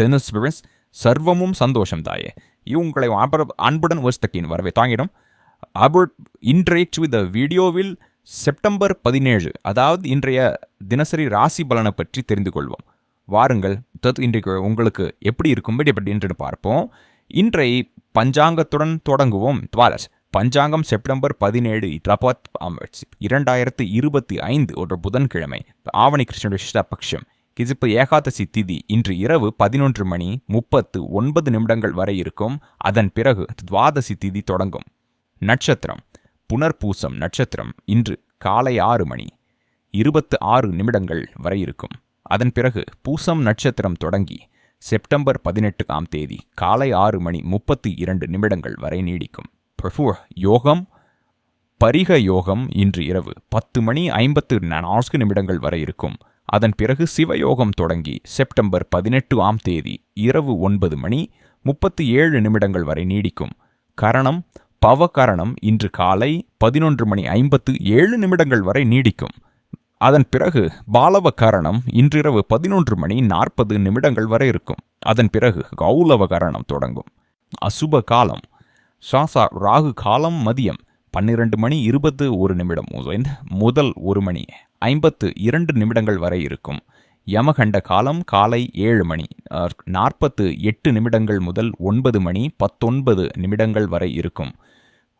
தெனுஸ்பிரிஸ் சர்வமும் சந்தோஷம் தாயே இவங்களை அன்புடன் வஸ்தக்கின் வரவே தாங்கிடும் அபர்ட் இன்றைய வித் வீடியோவில் செப்டம்பர் பதினேழு அதாவது இன்றைய தினசரி ராசி பலனை பற்றி தெரிந்து கொள்வோம் வாருங்கள் தத் இன்றைக்கு உங்களுக்கு எப்படி இருக்கும் எப்படி என்று பார்ப்போம் இன்றை பஞ்சாங்கத்துடன் தொடங்குவோம் துவாலஸ் பஞ்சாங்கம் செப்டம்பர் பதினேழு இட்ரபாத் இரண்டாயிரத்து இருபத்தி ஐந்து ஒரு புதன்கிழமை ஆவணி கிருஷ்ண பக்ஷம் கிசிப்பு ஏகாதசி திதி இன்று இரவு பதினொன்று மணி முப்பத்து ஒன்பது நிமிடங்கள் வரை இருக்கும். அதன் பிறகு துவாதசி திதி தொடங்கும். நட்சத்திரம். புனர்பூசம் நட்சத்திரம் இன்று காலை ஆறு மணி இருபத்து ஆறு நிமிடங்கள் வரை இருக்கும். அதன் பிறகு பூசம் நட்சத்திரம் தொடங்கி செப்டம்பர் பதினெட்டுக்காம் தேதி காலை ஆறு மணி முப்பத்தி இரண்டு நிமிடங்கள் வரை நீடிக்கும். யோகம். பரிக யோகம் இன்று இரவு பத்து மணி ஐம்பத்து நான்கு நிமிடங்கள் வரை இருக்கும். அதன் பிறகு சிவயோகம் தொடங்கி செப்டம்பர் பதினெட்டு ஆம் தேதி இரவு ஒன்பது மணி முப்பத்தி ஏழு நிமிடங்கள் வரை நீடிக்கும். கரணம் பவகரணம் இன்று காலை பதினொன்று மணி ஐம்பத்து ஏழு நிமிடங்கள் வரை நீடிக்கும். அதன் பிறகு பாலவ கரணம் இன்றிரவு பதினொன்று மணி நாற்பது நிமிடங்கள் வரை இருக்கும். அதன் பிறகு கௌலவ கரணம் தொடங்கும். அசுப காலம். சாசா ராகு காலம் மதியம் பன்னிரண்டு மணி இருபத்து ஒரு நிமிடம். முதல் முதல் ஒரு மணி. ஐம்பத்து இரண்டு நிமிடங்கள் வரை இருக்கும். யமகண்ட காலம் காலை ஏழு மணி. நாற்பத்து எட்டு நிமிடங்கள் முதல் ஒன்பது மணி பத்தொன்பது நிமிடங்கள் வரை இருக்கும்.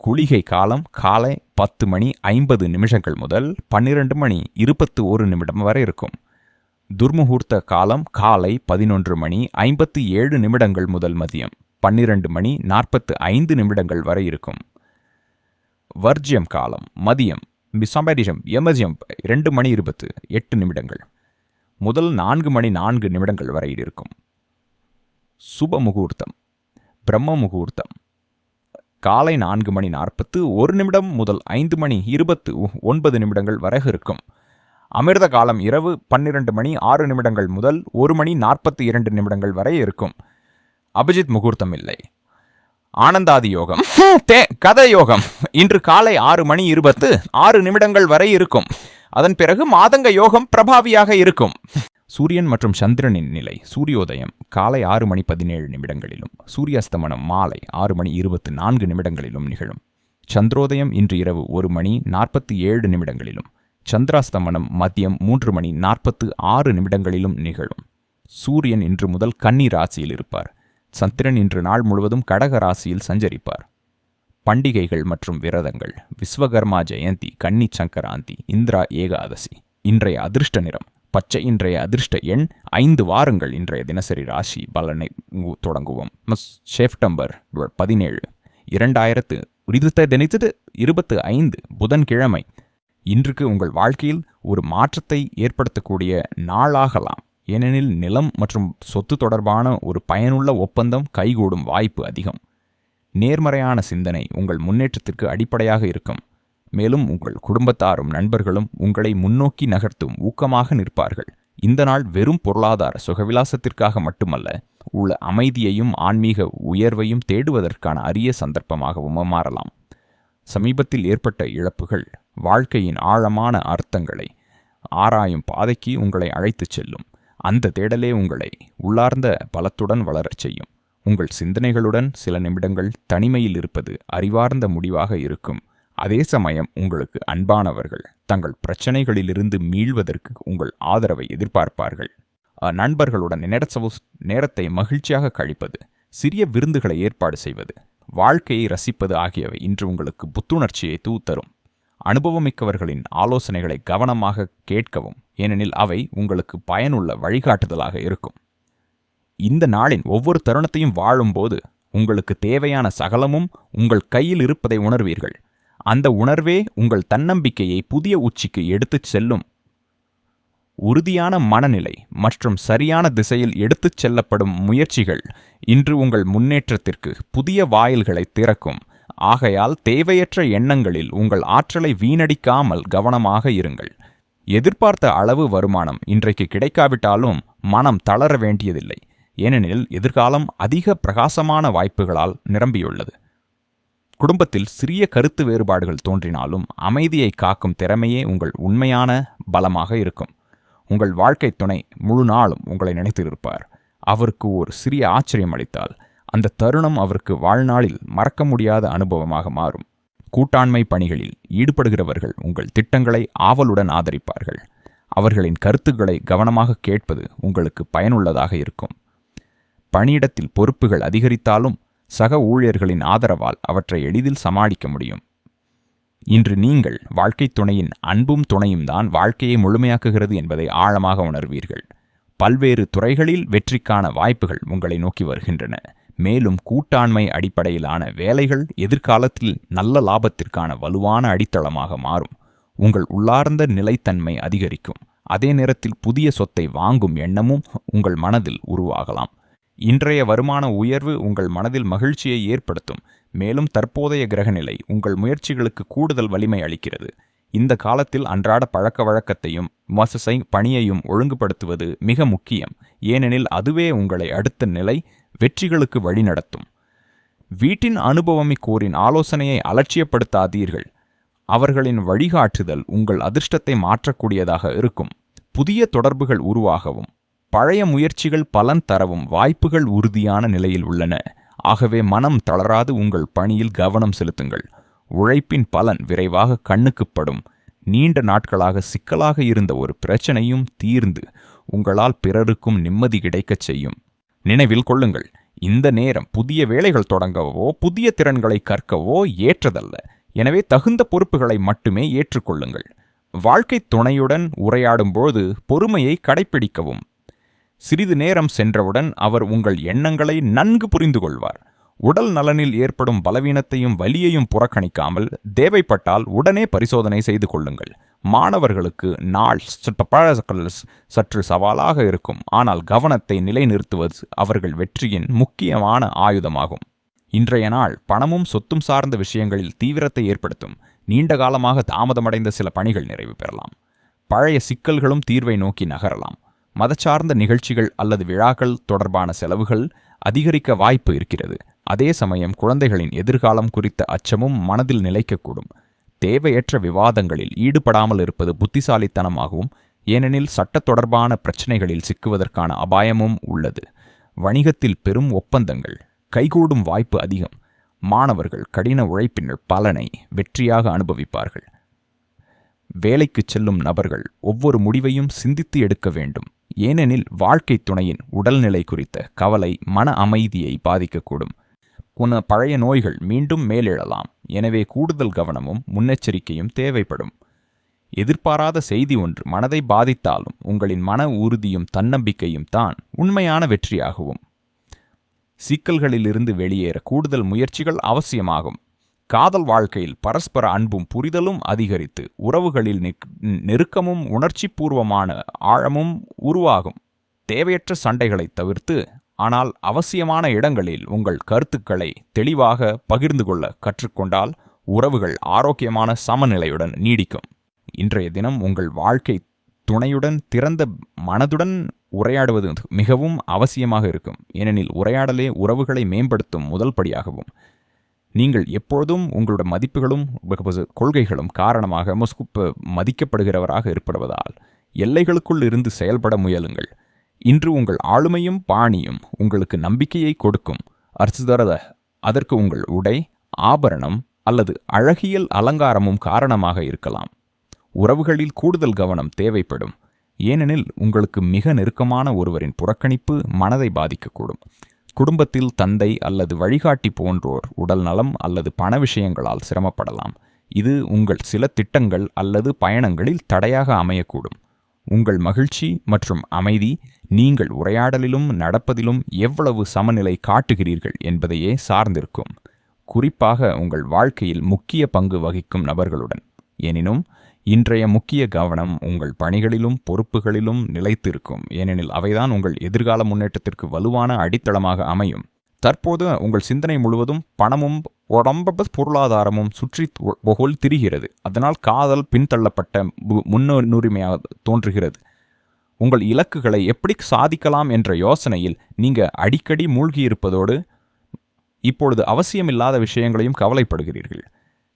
குளிகை காலம் காலை பத்து மணி ஐம்பது நிமிஷங்கள் முதல் பன்னிரண்டு மணி இருபத்து ஒரு நிமிடம் வரை இருக்கும். துர்முகூர்த்த காலம் காலை பதினொன்று மணி ஐம்பத்து ஏழு நிமிடங்கள் முதல் மதியம் பன்னிரண்டு மணி நாற்பத்து ஐந்து நிமிடங்கள் வரை இருக்கும். வர்ஜியம் காலம் மதியம் மிசம்பரிஜம் எமர்ஜியம் இரண்டு மணி இருபத்து எட்டு நிமிடங்கள் முதல் நான்கு மணி நான்கு நிமிடங்கள் வரை இருக்கும் சுப முகூர்த்தம் பிரம்ம முகூர்த்தம் காலை நான்கு மணி நாற்பத்து ஒரு நிமிடம் முதல் ஐந்து மணி இருபத்து ஒன்பது நிமிடங்கள் வரை இருக்கும் அமிர்த காலம் இரவு பன்னிரண்டு மணி ஆறு நிமிடங்கள் முதல் ஒரு மணி நாற்பத்தி இரண்டு நிமிடங்கள் வரை இருக்கும் அபிஜித் முகூர்த்தம் இல்லை ஆனந்தாதி யோகம் தே கதை யோகம் இன்று காலை ஆறு மணி இருபத்து ஆறு நிமிடங்கள் வரை இருக்கும். அதன் பிறகு மாதங்க யோகம் பிரபாவியாக இருக்கும். சூரியன் மற்றும் சந்திரனின் நிலை. சூரியோதயம் காலை ஆறு மணி பதினேழு நிமிடங்களிலும். சூரியாஸ்தமனம் மாலை ஆறு மணி இருபத்து நான்கு நிமிடங்களிலும் நிகழும். சந்திரோதயம் இன்று இரவு ஒரு மணி நாற்பத்தி ஏழு நிமிடங்களிலும். சந்திராஸ்தமனம் மதியம் மூன்று மணி நாற்பத்து ஆறு நிமிடங்களிலும் நிகழும். சூரியன் இன்று முதல் கன்னி ராசியில் இருப்பார். சந்திரன் இன்று நாள் முழுவதும் கடக ராசியில் சஞ்சரிப்பார். பண்டிகைகள் மற்றும் விரதங்கள். விஸ்வகர்மா ஜெயந்தி கன்னி சங்கராந்தி இந்திரா ஏகாதசி. இன்றைய அதிர்ஷ்ட நிறம். பச்சை இன்றைய அதிர்ஷ்ட எண். ஐந்து வாரங்கள் இன்றைய தினசரி ராசி பலனை தொடங்குவோம். செப்டம்பர் பதினேழு. இரண்டாயிரத்து இருபத்த தினைத்தது இருபத்து ஐந்து புதன்கிழமை. இன்றுக்கு உங்கள் வாழ்க்கையில் ஒரு மாற்றத்தை ஏற்படுத்தக்கூடிய நாளாகலாம். ஏனெனில் நிலம் மற்றும் சொத்து தொடர்பான ஒரு பயனுள்ள ஒப்பந்தம் கைகூடும் வாய்ப்பு அதிகம். நேர்மறையான சிந்தனை உங்கள் முன்னேற்றத்திற்கு அடிப்படையாக இருக்கும். மேலும் உங்கள் குடும்பத்தாரும் நண்பர்களும் உங்களை முன்னோக்கி நகர்த்தும் ஊக்கமாக நிற்பார்கள். இந்த நாள் வெறும் பொருளாதார சுகவிலாசத்திற்காக மட்டுமல்ல உள்ள அமைதியையும் ஆன்மீக உயர்வையும் தேடுவதற்கான அரிய சந்தர்ப்பமாகவும் மாறலாம். சமீபத்தில் ஏற்பட்ட இழப்புகள் வாழ்க்கையின் ஆழமான அர்த்தங்களை ஆராயும் பாதைக்கு உங்களை அழைத்துச் செல்லும். அந்த தேடலே உங்களை உள்ளார்ந்த பலத்துடன் வளரச் செய்யும். உங்கள் சிந்தனைகளுடன் சில நிமிடங்கள் தனிமையில் இருப்பது அறிவார்ந்த முடிவாக இருக்கும். அதே சமயம் உங்களுக்கு அன்பானவர்கள் தங்கள் பிரச்சனைகளிலிருந்து மீள்வதற்கு உங்கள் ஆதரவை எதிர்பார்ப்பார்கள். அஹ், நண்பர்களுடன் நேரத்தை மகிழ்ச்சியாக கழிப்பது சிறிய விருந்துகளை ஏற்பாடு செய்வது வாழ்க்கையை ரசிப்பது ஆகியவை இன்று உங்களுக்கு புத்துணர்ச்சியை தூத்தரும். அனுபவமிக்கவர்களின் ஆலோசனைகளை கவனமாக கேட்கவும் ஏனெனில் அவை உங்களுக்கு பயனுள்ள வழிகாட்டுதலாக இருக்கும். இந்த நாளின் ஒவ்வொரு தருணத்தையும் வாழும்போது உங்களுக்கு தேவையான சகலமும் உங்கள் கையில் இருப்பதை உணர்வீர்கள். அந்த உணர்வே உங்கள் தன்னம்பிக்கையை புதிய உச்சிக்கு எடுத்துச் செல்லும் உறுதியான மனநிலை மற்றும் சரியான திசையில் எடுத்துச் செல்லப்படும் முயற்சிகள் இன்று உங்கள் முன்னேற்றத்திற்கு புதிய வாயில்களை திறக்கும். ஆகையால் தேவையற்ற எண்ணங்களில் உங்கள் ஆற்றலை வீணடிக்காமல் கவனமாக இருங்கள். எதிர்பார்த்த அளவு வருமானம் இன்றைக்கு கிடைக்காவிட்டாலும் மனம் தளர வேண்டியதில்லை. ஏனெனில் எதிர்காலம் அதிக பிரகாசமான வாய்ப்புகளால் நிரம்பியுள்ளது. குடும்பத்தில் சிறிய கருத்து வேறுபாடுகள் தோன்றினாலும் அமைதியை காக்கும் திறமையே உங்கள் உண்மையான பலமாக இருக்கும். உங்கள் வாழ்க்கை துணை முழு நாளும் உங்களை நினைத்திருப்பார். அவருக்கு ஒரு சிறிய ஆச்சரியம் அளித்தால் அந்த தருணம் அவருக்கு வாழ்நாளில் மறக்க முடியாத அனுபவமாக மாறும். கூட்டாண்மை பணிகளில் ஈடுபடுகிறவர்கள் உங்கள் திட்டங்களை ஆவலுடன் ஆதரிப்பார்கள். அவர்களின் கருத்துக்களை கவனமாக கேட்பது உங்களுக்கு பயனுள்ளதாக இருக்கும். பணியிடத்தில் பொறுப்புகள் அதிகரித்தாலும் சக ஊழியர்களின் ஆதரவால் அவற்றை எளிதில் சமாளிக்க முடியும். இன்று நீங்கள் வாழ்க்கை துணையின் அன்பும் துணையும் தான் வாழ்க்கையை முழுமையாக்குகிறது என்பதை ஆழமாக உணர்வீர்கள். பல்வேறு துறைகளில் வெற்றிக்கான வாய்ப்புகள் உங்களை நோக்கி வருகின்றன. மேலும் கூட்டாண்மை அடிப்படையிலான வேலைகள் எதிர்காலத்தில் நல்ல லாபத்திற்கான வலுவான அடித்தளமாக மாறும். உங்கள் உள்ளார்ந்த நிலைத்தன்மை அதிகரிக்கும். அதே நேரத்தில் புதிய சொத்தை வாங்கும் எண்ணமும் உங்கள் மனதில் உருவாகலாம். இன்றைய வருமான உயர்வு உங்கள் மனதில் மகிழ்ச்சியை ஏற்படுத்தும். மேலும் தற்போதைய கிரகநிலை உங்கள் முயற்சிகளுக்கு கூடுதல் வலிமை அளிக்கிறது. இந்த காலத்தில் அன்றாட பழக்க வழக்கத்தையும் மசசை பணியையும் ஒழுங்குபடுத்துவது மிக முக்கியம். ஏனெனில் அதுவே உங்களை அடுத்த நிலை வெற்றிகளுக்கு வழிநடத்தும் வீட்டின் அனுபவமிக்கோரின் ஆலோசனையை அலட்சியப்படுத்தாதீர்கள். அவர்களின் வழிகாட்டுதல் உங்கள் அதிர்ஷ்டத்தை மாற்றக்கூடியதாக இருக்கும். புதிய தொடர்புகள் உருவாகவும் பழைய முயற்சிகள் பலன் தரவும் வாய்ப்புகள் உறுதியான நிலையில் உள்ளன. ஆகவே மனம் தளராது உங்கள் பணியில் கவனம் செலுத்துங்கள். உழைப்பின் பலன் விரைவாக கண்ணுக்குப்படும் நீண்ட நாட்களாக சிக்கலாக இருந்த ஒரு பிரச்சனையும் தீர்ந்து உங்களால் பிறருக்கும் நிம்மதி கிடைக்கச் செய்யும். நினைவில் கொள்ளுங்கள். இந்த நேரம் புதிய வேலைகள் தொடங்கவோ புதிய திறன்களை கற்கவோ ஏற்றதல்ல. எனவே தகுந்த பொறுப்புகளை மட்டுமே ஏற்றுக்கொள்ளுங்கள். வாழ்க்கை துணையுடன் உரையாடும்போது பொறுமையை கடைப்பிடிக்கவும். சிறிது நேரம் சென்றவுடன் அவர் உங்கள் எண்ணங்களை நன்கு புரிந்து கொள்வார் உடல் நலனில் ஏற்படும் பலவீனத்தையும் வலியையும் புறக்கணிக்காமல் தேவைப்பட்டால் உடனே பரிசோதனை செய்து கொள்ளுங்கள். மாணவர்களுக்கு நாள் சற்று சவாலாக இருக்கும். ஆனால் கவனத்தை நிலைநிறுத்துவது அவர்கள் வெற்றியின் முக்கியமான ஆயுதமாகும். இன்றைய நாள் பணமும் சொத்தும் சார்ந்த விஷயங்களில் தீவிரத்தை ஏற்படுத்தும். நீண்ட காலமாக தாமதமடைந்த சில பணிகள் நிறைவு பெறலாம். பழைய சிக்கல்களும் தீர்வை நோக்கி நகரலாம். மதச்சார்ந்த நிகழ்ச்சிகள் அல்லது விழாக்கள் தொடர்பான செலவுகள் அதிகரிக்க வாய்ப்பு இருக்கிறது. அதே சமயம் குழந்தைகளின் எதிர்காலம் குறித்த அச்சமும் மனதில் நிலைக்கக்கூடும். தேவையற்ற விவாதங்களில் ஈடுபடாமல் இருப்பது புத்திசாலித்தனமாகவும் ஏனெனில் சட்ட தொடர்பான பிரச்சினைகளில் சிக்குவதற்கான அபாயமும் உள்ளது. வணிகத்தில் பெரும் ஒப்பந்தங்கள் கைகூடும் வாய்ப்பு அதிகம். மாணவர்கள் கடின உழைப்பினர் பலனை வெற்றியாக அனுபவிப்பார்கள். வேலைக்குச் செல்லும் நபர்கள் ஒவ்வொரு முடிவையும் சிந்தித்து எடுக்க வேண்டும். ஏனெனில் வாழ்க்கை துணையின் உடல்நிலை குறித்த கவலை மன அமைதியை பாதிக்கக்கூடும். உன பழைய நோய்கள் மீண்டும் மேலெழலாம். எனவே கூடுதல் கவனமும் முன்னெச்சரிக்கையும் தேவைப்படும். எதிர்பாராத செய்தி ஒன்று மனதை பாதித்தாலும் உங்களின் மன உறுதியும் தன்னம்பிக்கையும் தான் உண்மையான வெற்றியாகவும். சிக்கல்களிலிருந்து வெளியேற கூடுதல் முயற்சிகள் அவசியமாகும். காதல் வாழ்க்கையில் பரஸ்பர அன்பும் புரிதலும் அதிகரித்து உறவுகளில் நெருக்கமும் உணர்ச்சிபூர்வமான ஆழமும் உருவாகும். தேவையற்ற சண்டைகளை தவிர்த்து ஆனால் அவசியமான இடங்களில் உங்கள் கருத்துக்களை தெளிவாக பகிர்ந்து கொள்ள கற்றுக்கொண்டால் உறவுகள் ஆரோக்கியமான சமநிலையுடன் நீடிக்கும். இன்றைய தினம் உங்கள் வாழ்க்கை துணையுடன் திறந்த மனதுடன் உரையாடுவது மிகவும் அவசியமாக இருக்கும். ஏனெனில் உரையாடலே உறவுகளை மேம்படுத்தும் முதல் படியாகவும். நீங்கள் எப்பொழுதும் உங்களோட மதிப்புகளும் கொள்கைகளும் காரணமாக மதிக்கப்படுகிறவராக ஏற்படுவதால் எல்லைகளுக்குள் இருந்து செயல்பட முயலுங்கள். இன்று உங்கள் ஆளுமையும் பாணியும் உங்களுக்கு நம்பிக்கையை கொடுக்கும். அர்ச்சுதரத அதற்கு உங்கள் உடை ஆபரணம் அல்லது அழகியல் அலங்காரமும் காரணமாக இருக்கலாம். உறவுகளில் கூடுதல் கவனம் தேவைப்படும். ஏனெனில் உங்களுக்கு மிக நெருக்கமான ஒருவரின் புறக்கணிப்பு மனதை பாதிக்கக்கூடும். குடும்பத்தில் தந்தை அல்லது வழிகாட்டி போன்றோர் உடல் நலம் அல்லது பண விஷயங்களால் சிரமப்படலாம். இது உங்கள் சில திட்டங்கள் அல்லது பயணங்களில் தடையாக அமையக்கூடும். உங்கள் மகிழ்ச்சி மற்றும் அமைதி நீங்கள் உரையாடலிலும் நடப்பதிலும் எவ்வளவு சமநிலை காட்டுகிறீர்கள் என்பதையே சார்ந்திருக்கும். குறிப்பாக உங்கள் வாழ்க்கையில் முக்கிய பங்கு வகிக்கும் நபர்களுடன். எனினும் இன்றைய முக்கிய கவனம் உங்கள் பணிகளிலும் பொறுப்புகளிலும் நிலைத்திருக்கும். ஏனெனில் அவைதான் உங்கள் எதிர்கால முன்னேற்றத்திற்கு வலுவான அடித்தளமாக அமையும். தற்போது உங்கள் சிந்தனை முழுவதும் பணமும் உடம்ப பொருளாதாரமும் சுற்றி புகழ் திரிகிறது அதனால் காதல் பின்தள்ளப்பட்ட முன்னுரிமையாக தோன்றுகிறது. உங்கள் இலக்குகளை எப்படி சாதிக்கலாம் என்ற யோசனையில் நீங்கள் அடிக்கடி மூழ்கியிருப்பதோடு இப்பொழுது அவசியமில்லாத விஷயங்களையும் கவலைப்படுகிறீர்கள்.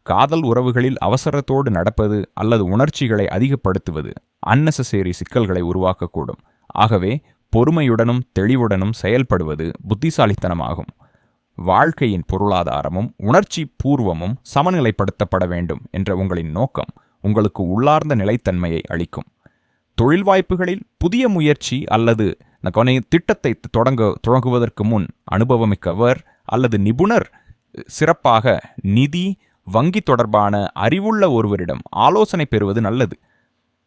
காதல் உறவுகளில் அவசரத்தோடு நடப்பது அல்லது உணர்ச்சிகளை அதிகப்படுத்துவது அன்னெசசரி சிக்கல்களை உருவாக்கக்கூடும். ஆகவே பொறுமையுடனும் தெளிவுடனும் செயல்படுவது புத்திசாலித்தனமாகும். வாழ்க்கையின் பொருளாதாரமும் உணர்ச்சி பூர்வமும் சமநிலைப்படுத்தப்பட வேண்டும் என்ற உங்களின் நோக்கம் உங்களுக்கு உள்ளார்ந்த நிலைத்தன்மையை அளிக்கும். தொழில் வாய்ப்புகளில் புதிய முயற்சி அல்லது கொனை திட்டத்தை தொடங்க தொடங்குவதற்கு முன் அனுபவமிக்கவர் அல்லது நிபுணர் சிறப்பாக நிதி வங்கி தொடர்பான அறிவுள்ள ஒருவரிடம் ஆலோசனை பெறுவது நல்லது.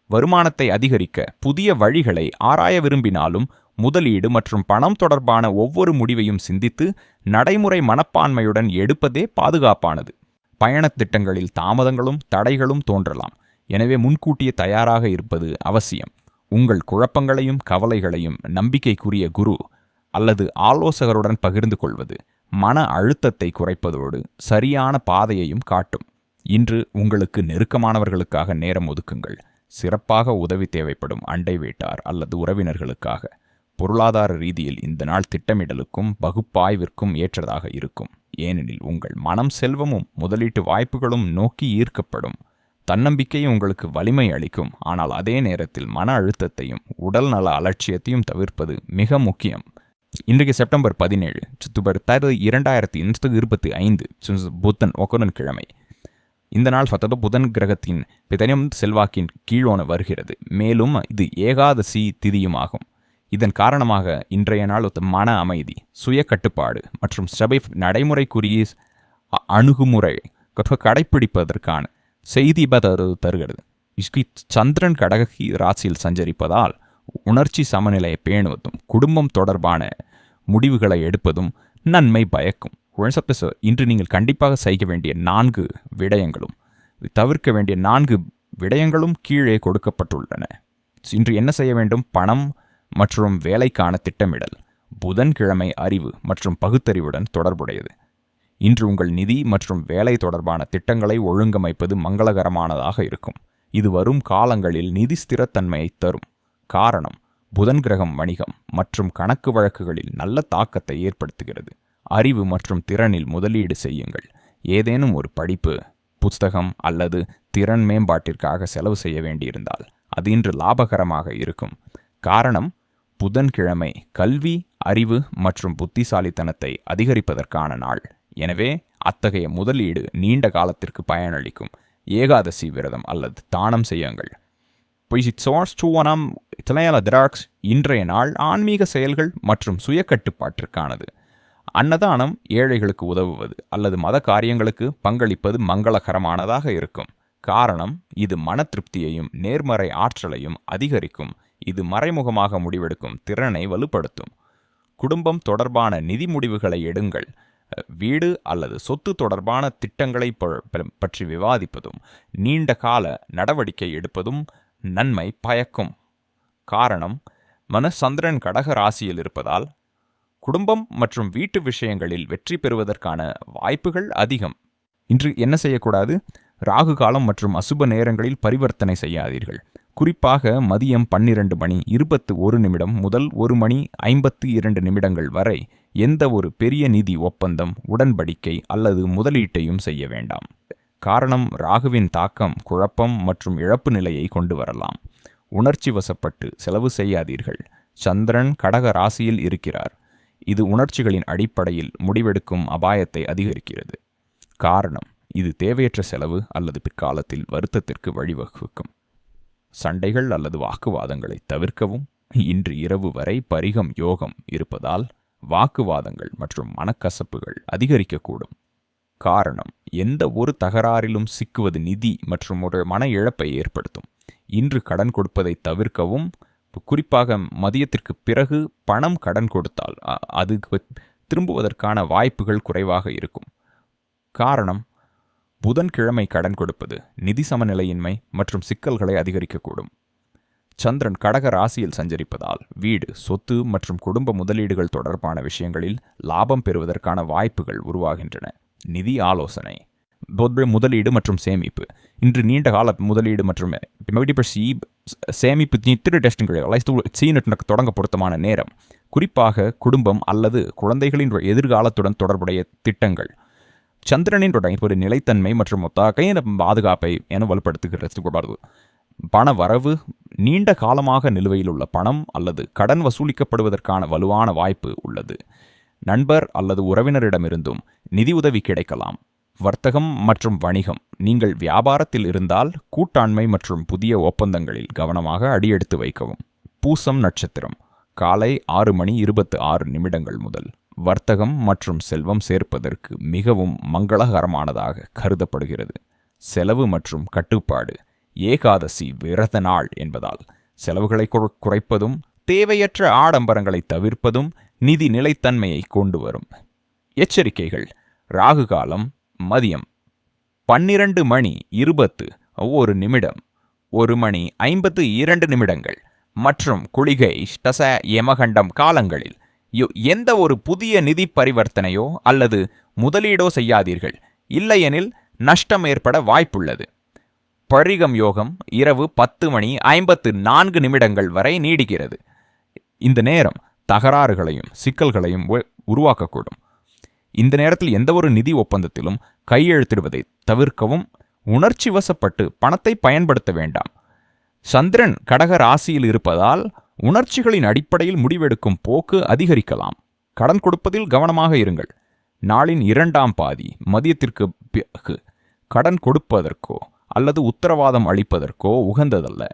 வருமானத்தை அதிகரிக்க புதிய வழிகளை ஆராய விரும்பினாலும் முதலீடு மற்றும் பணம் தொடர்பான ஒவ்வொரு முடிவையும் சிந்தித்து நடைமுறை மனப்பான்மையுடன் எடுப்பதே பாதுகாப்பானது. பயணத் திட்டங்களில் தாமதங்களும் தடைகளும் தோன்றலாம். எனவே முன்கூட்டியே தயாராக இருப்பது அவசியம். உங்கள் குழப்பங்களையும் கவலைகளையும் நம்பிக்கைக்குரிய குரு அல்லது ஆலோசகருடன் பகிர்ந்து கொள்வது மன அழுத்தத்தை குறைப்பதோடு சரியான பாதையையும் காட்டும். இன்று உங்களுக்கு நெருக்கமானவர்களுக்காக நேரம் ஒதுக்குங்கள். சிறப்பாக உதவி தேவைப்படும் அண்டை வீட்டார் அல்லது உறவினர்களுக்காக. பொருளாதார ரீதியில் இந்த நாள் திட்டமிடலுக்கும் பகுப்பாய்விற்கும் ஏற்றதாக இருக்கும். ஏனெனில் உங்கள் மனம் செல்வமும் முதலீட்டு வாய்ப்புகளும் நோக்கி ஈர்க்கப்படும். தன்னம்பிக்கை உங்களுக்கு வலிமை அளிக்கும். ஆனால் அதே நேரத்தில் மன அழுத்தத்தையும் உடல் நல அலட்சியத்தையும் தவிர்ப்பது மிக முக்கியம். இன்றைக்கு செப்டம்பர் பதினேழு சித்துபர் தரு இரண்டாயிரத்தி இருபத்தி ஐந்து புத்தன் ஒக்கரன் கிழமை. இந்த நாள் சத்தத புதன் கிரகத்தின் பிதனம் செல்வாக்கின் கீழோன வருகிறது. மேலும் இது ஏகாதசி திதியுமாகும். இதன் காரணமாக இன்றைய நாள் மன அமைதி சுய கட்டுப்பாடு மற்றும் சபை நடைமுறைக்குரிய அணுகுமுறை கடைப்பிடிப்பதற்கான செய்தி தருகிறது. இஸ்கி சந்திரன் கடகி ராசியில் சஞ்சரிப்பதால் உணர்ச்சி சமநிலையை பேணுவதும் குடும்பம் தொடர்பான முடிவுகளை எடுப்பதும் நன்மை பயக்கும். குழந்தை இன்று நீங்கள் கண்டிப்பாக செய்ய வேண்டிய நான்கு விடயங்களும் தவிர்க்க வேண்டிய நான்கு விடயங்களும் கீழே கொடுக்கப்பட்டுள்ளன. இன்று என்ன செய்ய வேண்டும்? பணம் மற்றும் வேலைக்கான திட்டமிடல் புதன்கிழமை அறிவு மற்றும் பகுத்தறிவுடன் தொடர்புடையது. இன்று உங்கள் நிதி மற்றும் வேலை தொடர்பான திட்டங்களை ஒழுங்கமைப்பது மங்களகரமானதாக இருக்கும். இது வரும் காலங்களில் நிதி ஸ்திரத்தன்மையை தரும். காரணம் புதன் கிரகம் வணிகம் மற்றும் கணக்கு வழக்குகளில் நல்ல தாக்கத்தை ஏற்படுத்துகிறது. அறிவு மற்றும் திறனில் முதலீடு செய்யுங்கள். ஏதேனும் ஒரு படிப்பு புஸ்தகம் அல்லது திறன் மேம்பாட்டிற்காக செலவு செய்ய வேண்டியிருந்தால் அது இன்று லாபகரமாக இருக்கும். காரணம் புதன்கிழமை கல்வி அறிவு மற்றும் புத்திசாலித்தனத்தை அதிகரிப்பதற்கான நாள். எனவே அத்தகைய முதலீடு நீண்ட காலத்திற்கு பயனளிக்கும். ஏகாதசி விரதம் அல்லது தானம் செய்யுங்கள். சோர்ஸ்டுவனம் திளையால திராக்ஸ் இன்றைய நாள் ஆன்மீக செயல்கள் மற்றும் சுய கட்டுப்பாட்டிற்கானது அன்னதானம் ஏழைகளுக்கு உதவுவது அல்லது மத காரியங்களுக்கு பங்களிப்பது மங்களகரமானதாக இருக்கும். காரணம் இது மன திருப்தியையும் நேர்மறை ஆற்றலையும் அதிகரிக்கும். இது மறைமுகமாக முடிவெடுக்கும் திறனை வலுப்படுத்தும். குடும்பம் தொடர்பான நிதி முடிவுகளை எடுங்கள். வீடு அல்லது சொத்து தொடர்பான திட்டங்களை பற்றி விவாதிப்பதும் நீண்ட கால நடவடிக்கை எடுப்பதும் நன்மை பயக்கும். காரணம் மனசந்திரன் கடக ராசியில் இருப்பதால் குடும்பம் மற்றும் வீட்டு விஷயங்களில் வெற்றி பெறுவதற்கான வாய்ப்புகள் அதிகம். இன்று என்ன செய்யக்கூடாது? ராகு காலம் மற்றும் அசுப நேரங்களில் பரிவர்த்தனை செய்யாதீர்கள். குறிப்பாக மதியம் பன்னிரண்டு மணி இருபத்து ஒரு நிமிடம் முதல் ஒரு மணி ஐம்பத்து இரண்டு நிமிடங்கள் வரை எந்த ஒரு பெரிய நிதி ஒப்பந்தம் உடன்படிக்கை அல்லது முதலீட்டையும் செய்ய வேண்டாம். காரணம் ராகுவின் தாக்கம் குழப்பம் மற்றும் இழப்பு நிலையை கொண்டு வரலாம். உணர்ச்சி வசப்பட்டு செலவு செய்யாதீர்கள். சந்திரன் கடக ராசியில் இருக்கிறார். இது உணர்ச்சிகளின் அடிப்படையில் முடிவெடுக்கும் அபாயத்தை அதிகரிக்கிறது. காரணம் இது தேவையற்ற செலவு அல்லது பிற்காலத்தில் வருத்தத்திற்கு வழிவகுக்கும். சண்டைகள் அல்லது வாக்குவாதங்களை தவிர்க்கவும் இன்று இரவு வரை பரிகம் யோகம் இருப்பதால் வாக்குவாதங்கள் மற்றும் மனக்கசப்புகள் அதிகரிக்கக்கூடும். காரணம் எந்த ஒரு தகராறிலும் சிக்குவது நிதி மற்றும் ஒரு மன இழப்பை ஏற்படுத்தும். இன்று கடன் கொடுப்பதை தவிர்க்கவும் குறிப்பாக மதியத்திற்கு பிறகு பணம் கடன் கொடுத்தால் அது திரும்புவதற்கான வாய்ப்புகள் குறைவாக இருக்கும். காரணம் புதன்கிழமை கடன் கொடுப்பது நிதி சமநிலையின்மை மற்றும் சிக்கல்களை அதிகரிக்கக்கூடும். சந்திரன் கடக ராசியில் சஞ்சரிப்பதால் வீடு சொத்து மற்றும் குடும்ப முதலீடுகள் தொடர்பான விஷயங்களில் லாபம் பெறுவதற்கான வாய்ப்புகள் உருவாகின்றன. நிதி ஆலோசனை. முதலீடு மற்றும் சேமிப்பு. இன்று நீண்ட கால முதலீடு மற்றும் சேமிப்பு நித்திர டெஸ்டிங்கள் தொடங்க பொருத்தமான நேரம். குறிப்பாக குடும்பம் அல்லது குழந்தைகளின் எதிர்காலத்துடன் தொடர்புடைய திட்டங்கள். சந்திரனின் ஒரு நிலைத்தன்மை மற்றும் ஒத்தாக்கையின் பாதுகாப்பை என வலுப்படுத்துகிறது பண வரவு நீண்ட காலமாக நிலுவையில் உள்ள பணம் அல்லது கடன் வசூலிக்கப்படுவதற்கான வலுவான வாய்ப்பு உள்ளது. நண்பர் அல்லது உறவினரிடமிருந்தும் நிதி உதவி கிடைக்கலாம். வர்த்தகம் மற்றும் வணிகம் நீங்கள் வியாபாரத்தில் இருந்தால் கூட்டாண்மை மற்றும் புதிய ஒப்பந்தங்களில் கவனமாக அடியெடுத்து வைக்கவும். பூசம் நட்சத்திரம் காலை ஆறு மணி இருபத்து ஆறு நிமிடங்கள் முதல். வர்த்தகம் மற்றும் செல்வம் சேர்ப்பதற்கு மிகவும் மங்களகரமானதாக கருதப்படுகிறது. செலவு மற்றும் கட்டுப்பாடு ஏகாதசி விரத நாள் என்பதால் செலவுகளை குறைப்பதும் தேவையற்ற ஆடம்பரங்களை தவிர்ப்பதும் நிதி நிலைத்தன்மையை கொண்டு வரும். எச்சரிக்கைகள். ராகு காலம் மதியம். பன்னிரண்டு மணி இருபத்து ஒரு நிமிடம். ஒரு மணி ஐம்பத்து இரண்டு நிமிடங்கள். மற்றும் குளிகை ஸ்டச யமகண்டம் காலங்களில் எந்த ஒரு புதிய நிதி பரிவர்த்தனையோ அல்லது முதலீடோ செய்யாதீர்கள். இல்லையெனில் நஷ்டம் ஏற்பட வாய்ப்புள்ளது. பரிகம் யோகம் இரவு பத்து மணி ஐம்பத்து நான்கு நிமிடங்கள் வரை நீடிக்கிறது. இந்த நேரம் தகராறுகளையும் சிக்கல்களையும் உ- உருவாக்கக்கூடும். இந்த நேரத்தில் எந்த ஒரு நிதி ஒப்பந்தத்திலும் கையெழுத்திடுவதை தவிர்க்கவும் உணர்ச்சி வசப்பட்டு பணத்தை பயன்படுத்த வேண்டாம். சந்திரன் கடக ராசியில் இருப்பதால் உணர்ச்சிகளின் அடிப்படையில் முடிவெடுக்கும் போக்கு அதிகரிக்கலாம். கடன் கொடுப்பதில் கவனமாக இருங்கள். நாளின் இரண்டாம் பாதி மதியத்திற்கு பிறகு கடன் கொடுப்பதற்கோ அல்லது உத்தரவாதம் அளிப்பதற்கோ உகந்ததல்ல.